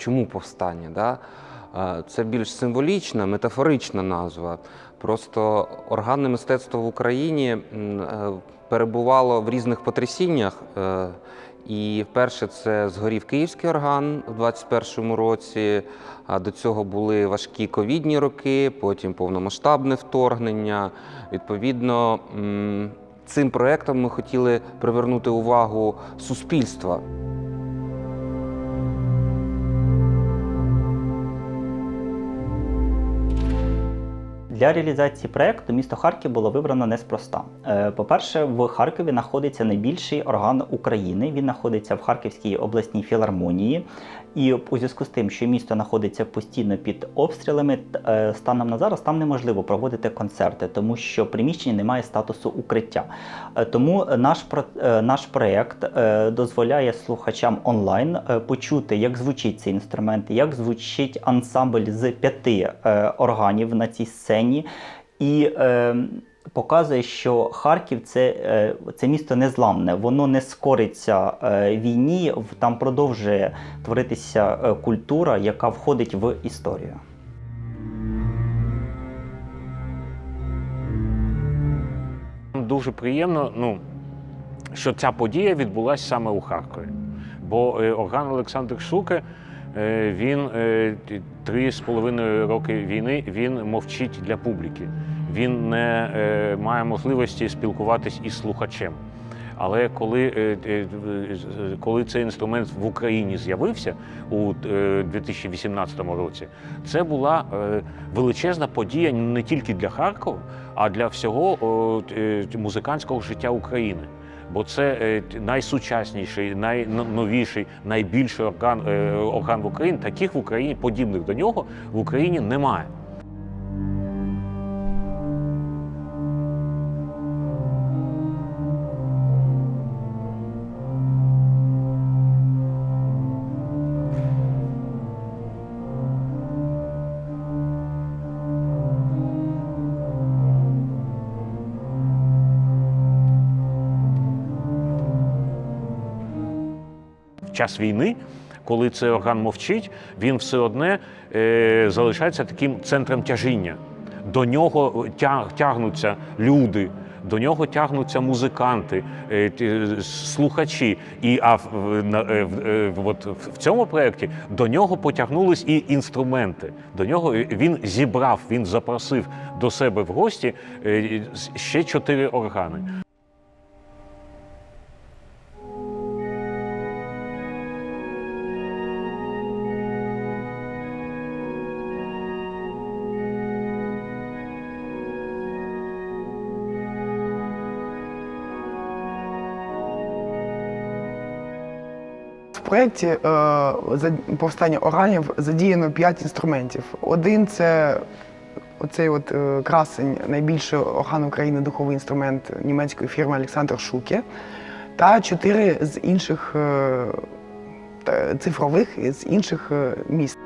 чому повстання? Да? Е, Це більш символічна, метафорична назва. Просто органне мистецтво в Україні е, перебувало в різних потрясіннях. Е, І вперше це згорів київський орган у 21-му році. А до цього були важкі ковідні роки, потім повномасштабне вторгнення. Відповідно, цим проектом ми хотіли привернути увагу суспільства. Для реалізації проекту місто Харків було вибрано неспроста. Е, По-перше, в Харкові знаходиться найбільший орган України. Він знаходиться в Харківській обласній філармонії. І у зв'язку з тим, що місто знаходиться постійно під обстрілами, е, станом на зараз там неможливо проводити концерти, тому що приміщення не має статусу укриття. Е, Тому наш е, наш проект дозволяє слухачам онлайн почути, як звучить цей інструмент, як звучить ансамбль з п'яти органів на цій сцені, і е, показує, що Харків це, е, це місто незламне, воно не скориться е, війні, там продовжує творитися е, культура, яка входить в історію. Дуже приємно, ну, що ця подія відбулася саме у Харкові. Бо орган Олександр Шуке, він три з половиною роки війни він мовчить для публіки. Він не е, має можливості спілкуватись із слухачем. Але коли, е, е, з- коли цей інструмент в Україні з'явився у е, 2018 році, це була е, величезна подія не тільки для Харкова, а для всього е, музикантського життя України. Бо це е, найсучасніший, найновіший, найбільший орган, е, орган в Україні. Таких в Україні подібних до нього в Україні немає. Час війни, коли цей орган мовчить, він все одне е, залишається таким центром тяжіння. До нього тягнуться люди, до нього тягнуться музиканти, е, слухачі. І а в, е, е, от в цьому проєкті до нього потягнулись і інструменти. До нього він зібрав, він запросив до себе в гості ще чотири органи. Проєкті е, повстання органів задіяно п'ять інструментів. Один це оцей от е, красень, найбільший орган України духовий інструмент німецької фірми Олександр Шуке, та чотири з інших е, цифрових з інших міст.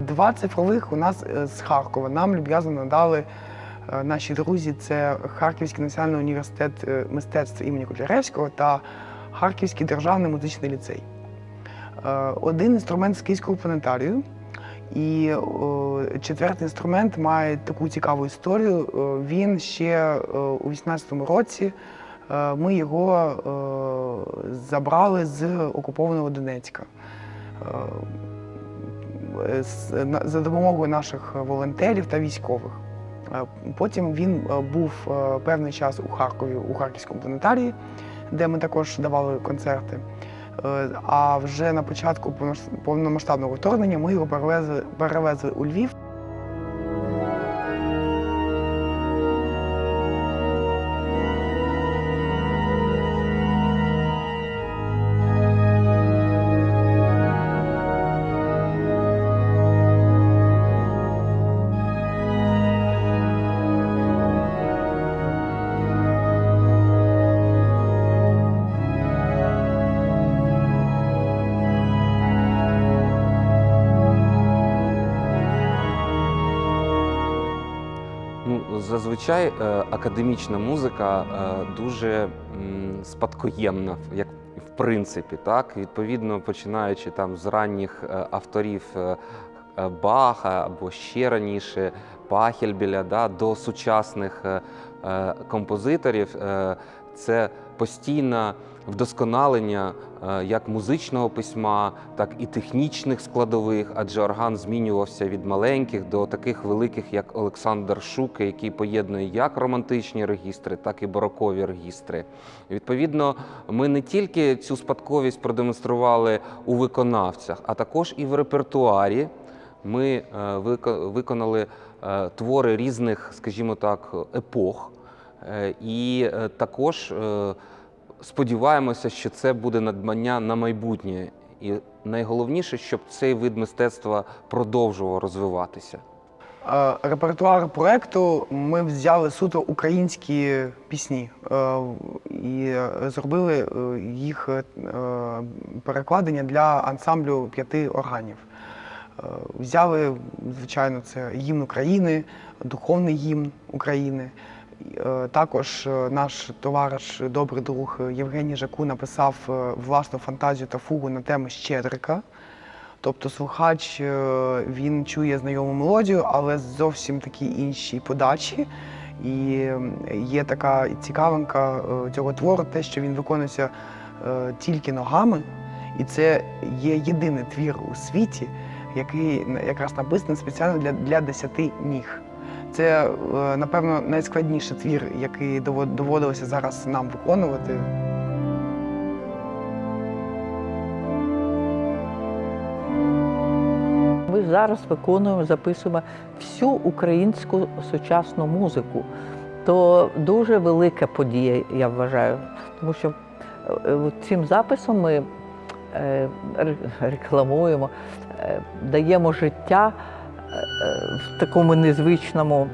Два цифрових у нас з Харкова. Нам люб'язно надали наші друзі. Це Харківський національний університет е, мистецтв імені Котляревського та Харківський державний музичний ліцей. Е, Один інструмент з Київського планетарію. І четвертий інструмент має таку цікаву історію. Е, Він ще е, у 18-му році е, ми його е, забрали з окупованого Донецька. Е, за допомогою наших волонтерів та військових. Е, Потім він е, був е, певний час у Харкові, у Харківському планетарії, де ми також давали концерти. А вже на початку повномасштабного вторгнення ми його перевезли, перевезли у Львів. Зазвичай е, академічна музика е, дуже спадкоємна, як в принципі, так? Відповідно починаючи там з ранніх е, авторів Баха або ще раніше Пахельбіля, да, до сучасних композиторів, це постійне вдосконалення е, як музичного письма, так і технічних складових, адже орган змінювався від маленьких до таких великих, як Олександр Шуке, який поєднує як романтичні регістри, так і барокові регістри. Відповідно, ми не тільки цю спадковість продемонстрували у виконавцях, а також і в репертуарі. Ми е, виконали е, твори різних, скажімо так, епох. Е, І е, також е, сподіваємося, що це буде надбання на майбутнє. І найголовніше, щоб цей вид мистецтва продовжував розвиватися. Репертуар проекту ми взяли суто українські пісні і зробили їх перекладення для ансамблю п'яти органів. Взяли, звичайно, це гімн України, духовний гімн України. Е, Також е, наш товариш, добрий друг Євгеній Жаку написав е, власну фантазію та фугу на тему Щедрика. Тобто слухач він чує знайому мелодію, але зовсім такі інші подачі. І є така цікавинка цього твору, те, що він виконується тільки ногами, і це є єдиний твір у світі, який якраз написаний спеціально для, для десяти ніг. Це, е, напевно, найскладніший твір, який доводилося зараз нам виконувати. Ми зараз виконуємо, записуємо всю українську сучасну музику. То дуже велика подія, я вважаю. Тому що е, е, цим записом ми рекламуємо, даємо життя в такому незвичному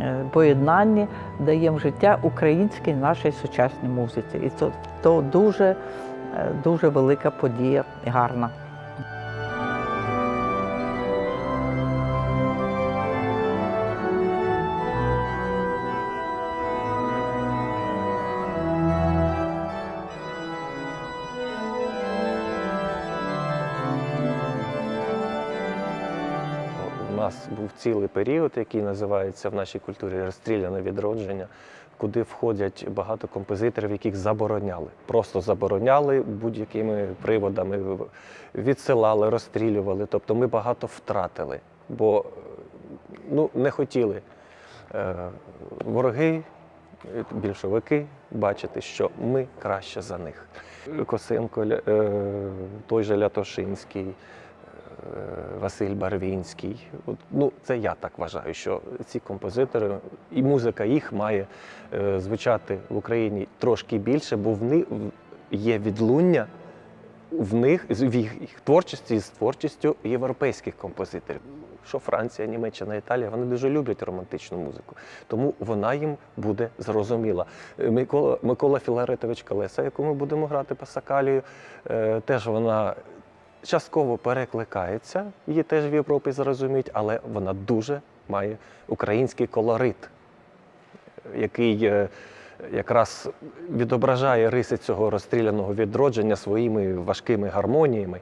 е, поєднанні, даємо життя українській нашій сучасній музиці. І це то дуже, е, дуже велика подія гарна. У нас був цілий період, який називається в нашій культурі розстріляне відродження, куди входять багато композиторів, яких забороняли. Просто забороняли будь-якими приводами, відсилали, розстрілювали. Тобто ми багато втратили, бо ну, не хотіли е, вороги, е, більшовики бачити, що ми краще за них. Косенко, е, той же Лятошинський. Е, Василь Барвінський. От, ну, це я так вважаю, що ці композитори і музика їх має е, звучати в Україні трошки більше, бо в них є відлуння в них в їх, творчості з творчістю європейських композиторів. Що Франція, Німеччина, Італія, вони дуже люблять романтичну музику, тому вона їм буде зрозуміла. Е, Микола, Микола Філаретович Колеса, яку ми будемо грати по Сакалію, теж вона частково перекликається, її теж в Європі зрозуміють, але вона дуже має український колорит, який е, якраз відображає риси цього розстріляного відродження своїми важкими гармоніями.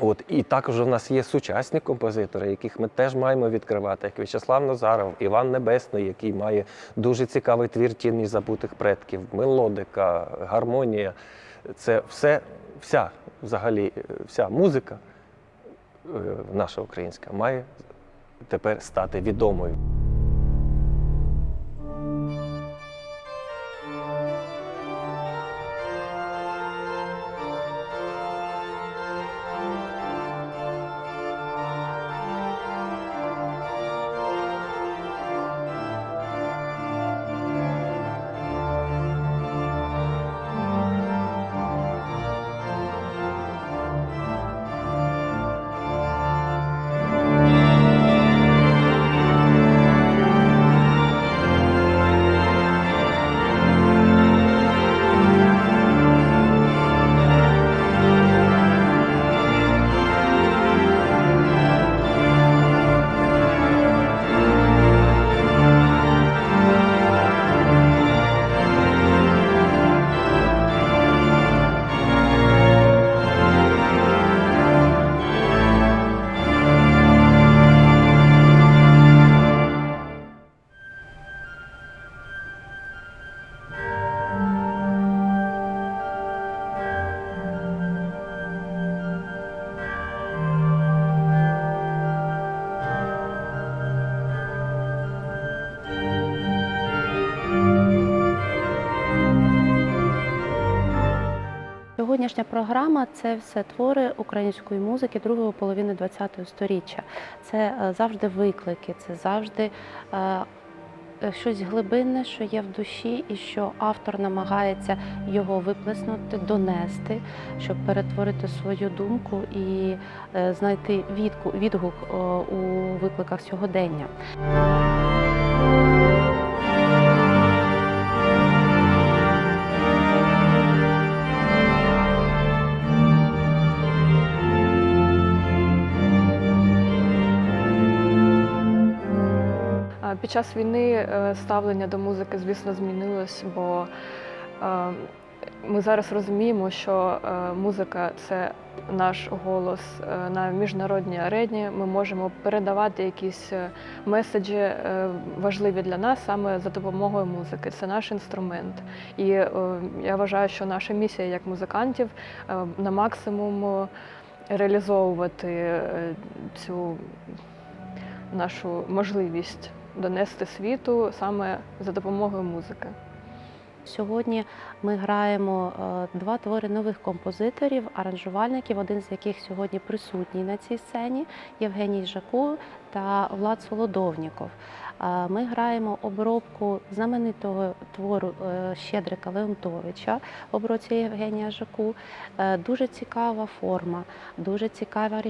От, і також у нас є сучасні композитори, яких ми теж маємо відкривати, як В'ячеслав Назаров, Іван Небесний, який має дуже цікавий твір «Тіні забутих предків, мелодика, гармонія. Це все, вся взагалі, е, вся музика е, наша українська має тепер стати відомою. Програма це все твори української музики другої половини ХХ століття. Це е, завжди виклики, це завжди е, щось глибинне, що є в душі, і що автор намагається його виплеснути, донести, щоб перетворити свою думку і е, знайти відгук у викликах сьогодення. Під час війни е, ставлення до музики, звісно, змінилось, бо е, ми зараз розуміємо, що е, музика це наш голос на міжнародній арені. Ми можемо передавати якісь меседжі важливі для нас саме за допомогою музики. Це наш інструмент. І я вважаю, що наша місія як музикантів на максимум реалізовувати цю нашу можливість донести світу саме за допомогою музики. Сьогодні ми граємо е, два твори нових композиторів, аранжувальників, один з яких сьогодні присутній на цій сцені Євгеній Жаку та Влад Солодовніков. Ми граємо обробку знаменитого твору е, Щедрика Леонтовича в обробці Євгенія Жаку. Е, Дуже цікава форма, дуже цікаве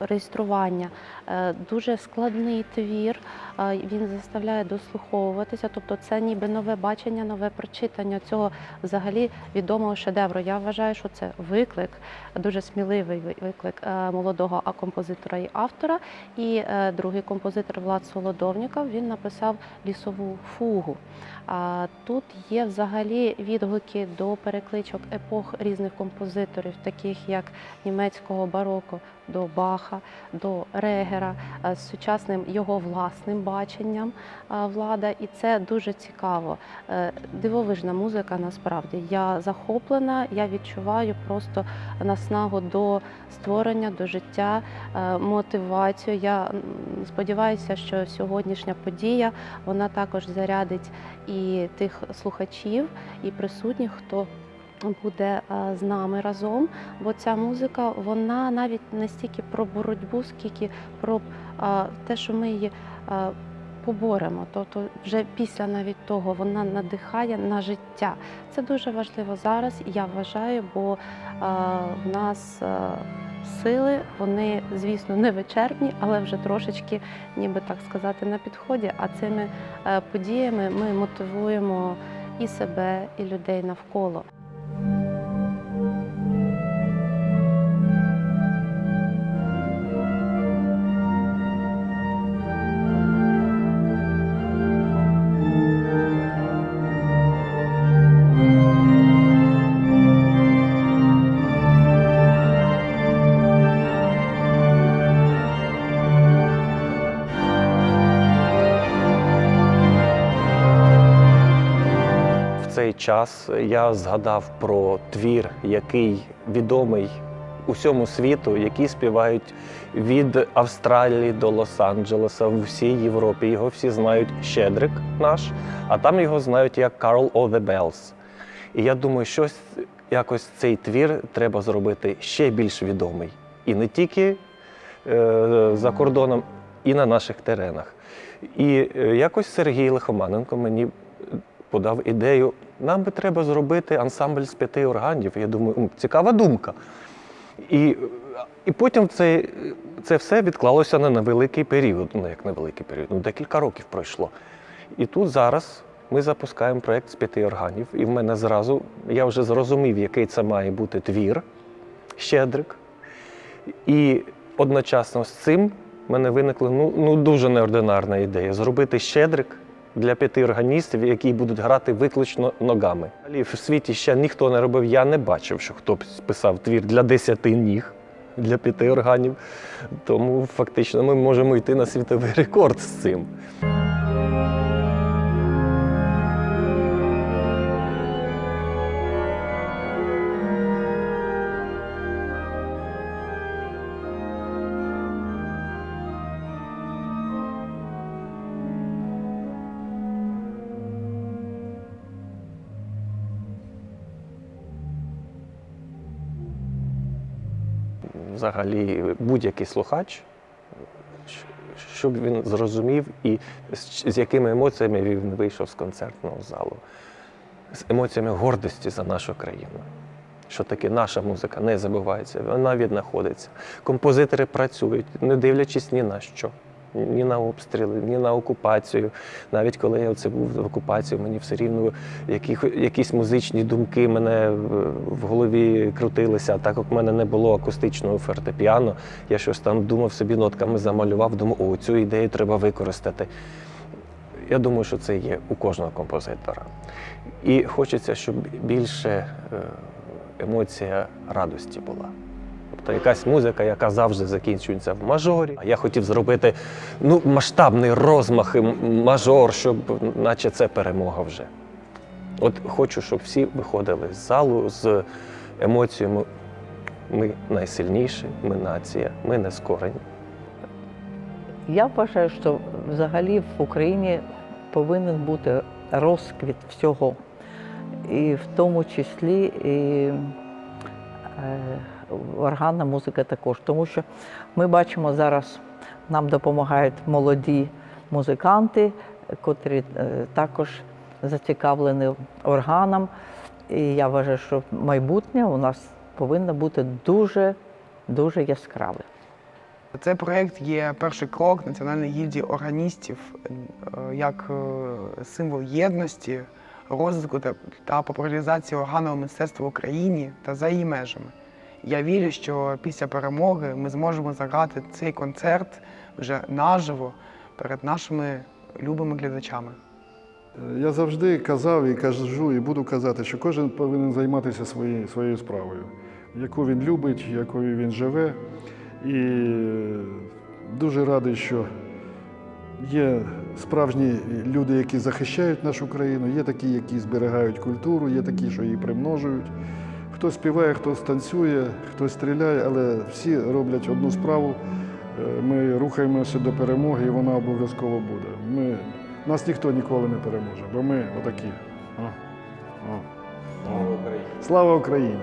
реєстрування, е, дуже складний твір. Він заставляє дослуховуватися, тобто це ніби нове бачення, нове прочитання цього взагалі відомого шедевру. Я вважаю, що це виклик, дуже сміливий виклик молодого композитора і автора. І другий композитор Влад Солодовніков він написав лісову фугу. А тут є взагалі відгуки до перекличок епох різних композиторів, таких як німецького бароко до Баха, до Регера, з сучасним його власним баченням влада. І це дуже цікаво. Е, Дивовижна музика насправді. Я захоплена, я відчуваю просто наснагу до створення, до життя, е, мотивацію. Я сподіваюся, що сьогоднішня подія вона також зарядить і тих слухачів, і присутніх, хто буде е, з нами разом. Бо ця музика вона навіть не стільки про боротьбу, скільки про е, те, що ми її е, поборемо. Тобто вже після навіть того вона надихає на життя. Це дуже важливо зараз, я вважаю, бо в нас. Сили, вони, звісно, не вичерпні, але вже трошечки, ніби так сказати, на підході. А цими е, подіями ми мотивуємо і себе, і людей навколо. Час я згадав про твір, який відомий усьому світу, який співають від Австралії до Лос-Анджелеса в усій Європі. Його всі знають Щедрик наш, а там його знають як Carol of the Bells. І я думаю, щось якось цей твір треба зробити ще більш відомий. І не тільки е, за кордоном, і на наших теренах. І е, якось Сергій Лихоманенко мені подав ідею. Нам би треба зробити ансамбль з п'яти органів. Я думаю, цікава думка. І, і потім це, це все відклалося на невеликий період. Ну, як невеликий період, ну декілька років пройшло. І тут зараз ми запускаємо проєкт з п'яти органів, і в мене зразу я вже зрозумів, який це має бути твір, щедрик. І одночасно з цим в мене виникла ну, ну, дуже неординарна ідея зробити щедрик для п'яти органістів, які будуть грати виключно ногами. Взагалі в світі ще ніхто не робив, я не бачив, що хтось писав твір для десяти ніг. Для п'яти органів. Тому фактично ми можемо йти на світовий рекорд з цим. Взагалі будь-який слухач, щоб він зрозумів і з, якими емоціями він вийшов з концертного залу. З емоціями гордості за нашу країну. Що таки наша музика не забувається, вона віднаходиться. Композитори працюють, не дивлячись ні на що, ні на обстріли, ні на окупацію. Навіть коли я це був в окупації, мені все рівно які, якісь музичні думки мене в, голові крутилися. Так як в мене не було акустичного фортепіано, я щось там думав собі нотками замалював, думав, о, цю ідею треба використати. Я думаю, що це є у кожного композитора. І хочеться, щоб більше е, емоція радості була. Тобто якась музика, яка завжди закінчується в мажорі. А я хотів зробити ну, масштабний розмах і мажор, щоб наче це перемога вже. От хочу, щоб всі виходили з залу з емоціями. Ми найсильніші, ми нація, ми не скорені. Я вважаю, що взагалі в Україні повинен бути розквіт всього. І в тому числі і е, органна музика також. Тому що ми бачимо зараз, нам допомагають молоді музиканти, котрі е, також зацікавлені органом. І я вважаю, що майбутнє у нас повинно бути дуже, дуже яскраве. Цей проєкт є перший крок Національної гільдії органістів е, як е, символ єдності, розвитку та, популяризації органного мистецтва в Україні та за її межами. Я вірю, що після перемоги ми зможемо заграти цей концерт вже наживо перед нашими любими глядачами. Я завжди казав і кажу, і буду казати, що кожен повинен займатися своєю, своєю справою, яку він любить, якою він живе. І дуже радий, що є справжні люди, які захищають нашу країну, є такі, які зберігають культуру, є такі, що її примножують. Хтось співає, хтось танцює, хтось стріляє, але всі роблять одну справу. Е, Ми рухаємося до перемоги, і вона обов'язково буде. Ми, нас ніхто ніколи не переможе, бо ми отакі. О, о, о. Слава Україні!